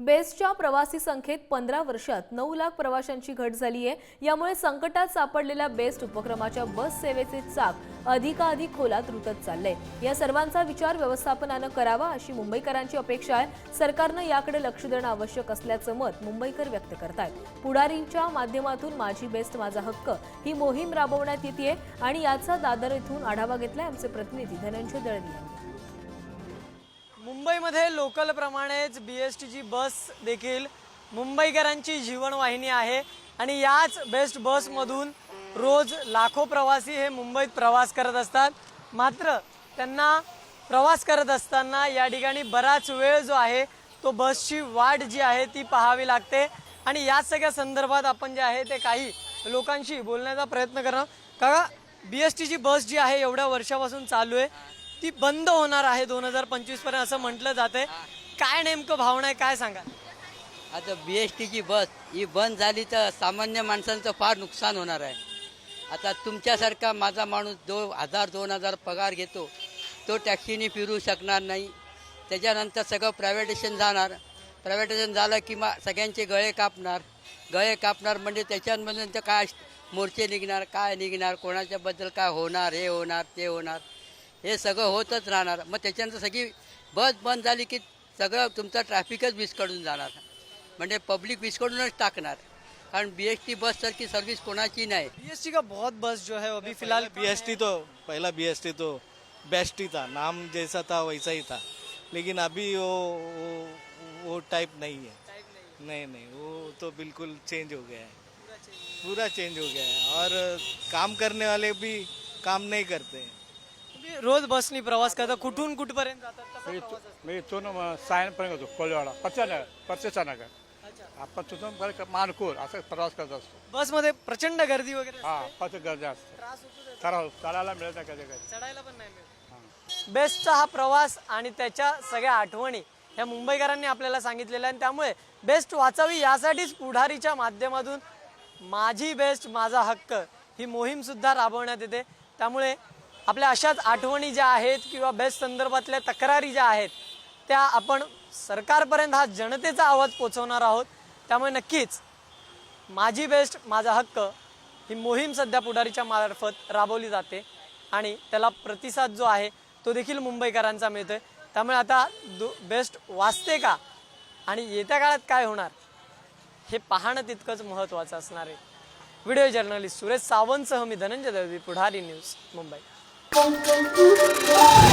बेस्टच्या प्रवासी संख्येत पंधरा वर्षात नऊ लाख प्रवाशांची घट झाली आहे यामुळे संकटात सापडलेल्या बेस्ट उपक्रमाच्या बस सेवेचे चाक अधिकाधिक खोलात रुतत चाललंय. या सर्वांचा विचार व्यवस्थापनानं करावा अशी मुंबईकरांची अपेक्षा आहे. सरकारनं याकडे लक्ष देणं आवश्यक असल्याचं मत मुंबईकर व्यक्त करतायत. पुढारींच्या माध्यमातून माझी बेस्ट माझा हक्क ही मोहीम राबवण्यात येते आणि याचा दादर येथून आढावा घेतलाय आमचे प्रतिनिधी धनंजय दळवी यांनी. मुंबईमध्ये लोकलप्रमाणेच बी एस टीची बस देखील मुंबईकरांची जीवनवाहिनी आहे. आणि याच बेस्ट बसमधून रोज लाखो प्रवासी हे मुंबईत प्रवास करत असतात. मात्र त्यांना प्रवास करत असताना या ठिकाणी बराच वेळ जो आहे तो बसची वाट जी आहे ती पाहावी लागते. आणि याच सगळ्या संदर्भात आपण जे आहे ते काही लोकांशी बोलण्याचा प्रयत्न करणार का बी एस टीची बस जी आहे एवढ्या वर्षापासून चालू आहे. ती बंद होणार आहे दोन हजार पंचवीसपर्यंत असं म्हटलं जाते काय नेमकं भावना आहे काय सांगा आता बी एस टीची बस ही बंद झाली तर सामान्य माणसांचं फार नुकसान होणार आहे. आता तुमच्यासारखा माझा माणूस दो हजार दोन हजार पगार घेतो तो टॅक्सीने फिरू शकणार नाही. त्याच्यानंतर सगळं प्रायव्हेटेशन जाणार. प्रायव्हेटेशन झालं की मग सगळ्यांचे गळे कापणार. गळे कापणार म्हणजे त्याच्यामधून तर काय मोर्चे निघणार काय निघणार कोणाच्याबद्दल काय होणार हे होणार ते होणार. हे सगळं होतच राहणार. मग त्याच्यानंतर सगळी बस बंद झाली की सगळं तुमचा ट्रॅफिकच विस्कडून जाणार. म्हणजे पब्लिक विस्कडूनच टाकणार. कारण बी एस टी बस सारखी सर्व्हिस कोणाची नाही. बी एस टी का बहुत बस जो है अभी फिलहाल बी एस टी तो पहला टी तो बेस्ट ही था. नाम जैसा था वैसा ही था. लेकिन अभी वो वो, वो टाइप नहीं है. नहीं नहीं वो तो बिल्कुल चेंज हो गया है. पूरा चेंज हो गया है. और काम करने वाले भी काम नहीं करते हैं. तुम्ही रोज बसनी प्रवास करता कुठून कुठपर्यंत जातात कसा मी प्रवास असतो? मी इथून सायनपर्यंत होतो कोल्हेवाडा पचानगर परचेसा नगर आपण तिथून मानपूर असं प्रवास करत असतो. बसमध्ये प्रचंड गर्दी वगैरे असते. हा पच गर्दी असते. त्रास होतो त्याचा? चढा चालायला मिळत नाही कधी कधी. चढायला पण नाही मिळत. बेस्टचा हा प्रवास आणि त्याच्या सगळ्या आठवणी ह्या मुंबईकरांनी आपल्याला सांगितलेल्या आणि त्यामुळे बेस्ट वाचावी यासाठीच पुढारीच्या माध्यमातून माझी बेस्ट माझा हक्क ही मोहीम सुद्धा राबवण्यात येते. त्यामुळे आपल्या अशाच आठवणी ज्या आहेत किंवा बेस्ट संदर्भातल्या तक्रारी ज्या आहेत त्या आपण सरकारपर्यंत हा जनतेचा आवाज पोचवणार आहोत. त्यामुळे नक्कीच माझी बेस्ट माझा हक्क ही मोहीम सध्या पुढारीच्या मार्फत राबवली जाते आणि त्याला प्रतिसाद जो आहे तो देखील मुंबईकरांचा मिळतोय. त्यामुळे आता दु बेस्ट वाचते का आणि येत्या काळात काय होणार हे पाहणं तितकंच महत्त्वाचं असणार आहे. व्हिडिओ जर्नलिस्ट सुरेश सावंतसह मी Dhananjay Dalvi Pudhari news Mumbai. Oh, oh, oh, oh.